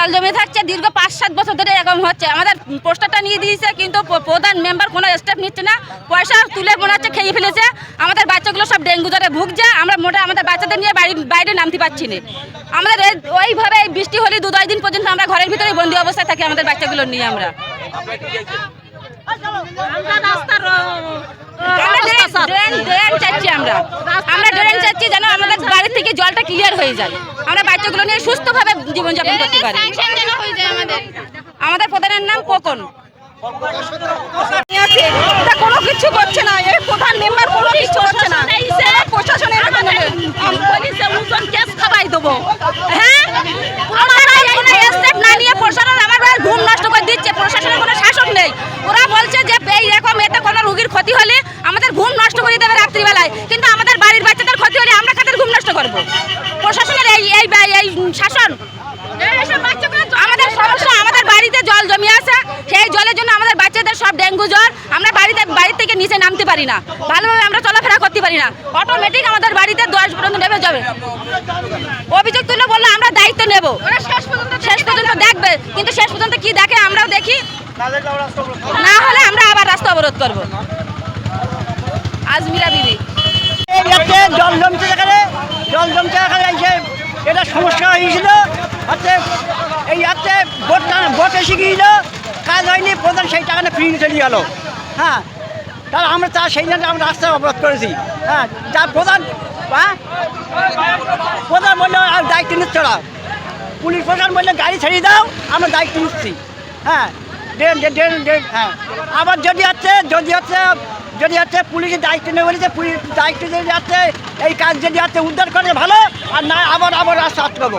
জল জমে থাকছে, দীর্ঘ পাঁচ সাত বছর ধরে এরকম হচ্ছে। আমাদের পোস্টারটা নিয়ে দিয়েছে, কিন্তু প্রধান মেম্বার কোনো স্টেপ নিচ্ছে না। পয়সা তুলে মনে হচ্ছে খেয়ে ফেলেছে। আমাদের বাচ্চাগুলো সব ডেঙ্গু জ্বরে ভুগছে। আমরা মোটা, আমাদের বাচ্চাদের নিয়ে বাড়ি, বাইরে নামতে পারছি না। আমাদের ওইভাবে বৃষ্টি হলে দু দশ দিন পর্যন্ত আমরা ঘরের ভিতরে বন্দি অবস্থায় থাকি আমাদের বাচ্চাগুলো নিয়ে আমরা। আমরা ড্রেন চাচ্ছি আমরা। আমরা ড্রেন চাচ্ছি যেন আমাদের বাড়ি থেকে জলটা ক্লিয়ার হয়ে যায়। আমরা বাচ্চাগুলো নিয়ে সুস্থভাবে জীবনযাপন করতে পারি। আমাদের? প্রধানের নাম কোকন কোনো কিছু করছে না। এই প্রধান মেম্বার কোনো কিছু করছে না। প্রশাসন এরকম কেস খাবাই দেবো। হ্যাঁ? না নিয়ে প্রশাসন আমার ঘুম নষ্ট করে দিচ্ছে। প্রশাসনের কোনো শাসন নেই। ওরা বলছে যে এই রকম এতে কোনো রুগীর ক্ষতি হলে আমাদের ঘুম নষ্ট করে দেবে রাত্রিবেলায়। কিন্তু আমাদের বাড়ির বাচ্চাদের ক্ষতি হলে আমরা কাদের ঘুম নষ্ট করব? প্রশাসনের এই এই শাসন। আমাদের সমস্যা, আমাদের বাড়িতে জল জমে আছে। সেই জলের জন্য আমাদের বাচ্চাদের সব ডেঙ্গু জ্বর। আমরা বাড়িতে বাড়ি থেকে নিচে নামতে পারি না। ভালোভাবে আমরা চলাফেরা করতে পারি না। অটোমেটিক আমাদের বাড়িতে দশ পর্যন্ত নেমে যাবে। অভিযোগ তুলে বললে, আমরা দায়িত্ব নেব। শেষ পর্যন্ত দেখবে। কিন্তু শেষ পর্যন্ত কি দেখে আমরাও দেখি। না হলে আমরা আবার রাস্তা অবরোধ করব। আজমিরা বিবি। জল জমছে জল জমছে এটা সমস্যা হয়েছিল। হচ্ছে এই যাচ্ছে ভোট ভোট এসে গিয়েছিল। কাজ হয়নি, প্রধান সেই টাকাটা ফ্রি চলে গেল। হ্যাঁ তাহলে আমরা তা সেই জন্য আমরা রাস্তা অবরোধ করেছি। হ্যাঁ যা প্রধান হ্যাঁ প্রধান বলল, আর দায়িত্ব নিচ্ছে না। পুলিশ প্রধান বললে, গাড়ি ছেড়ে দাও, আমরা দায়িত্ব নিচ্ছি। হ্যাঁ ড্রেন ড্রেন ড্রেন হ্যাঁ। আবার যদি হচ্ছে যদি হচ্ছে যদি হচ্ছে পুলিশের দায়িত্ব নেই বলেছে পুলিশ দায়িত্ব যদি যাচ্ছে, এই কাজ যদি হচ্ছে উদ্ধার করে ভালো, আর না, আবার আবার রাস্তা আটকাবো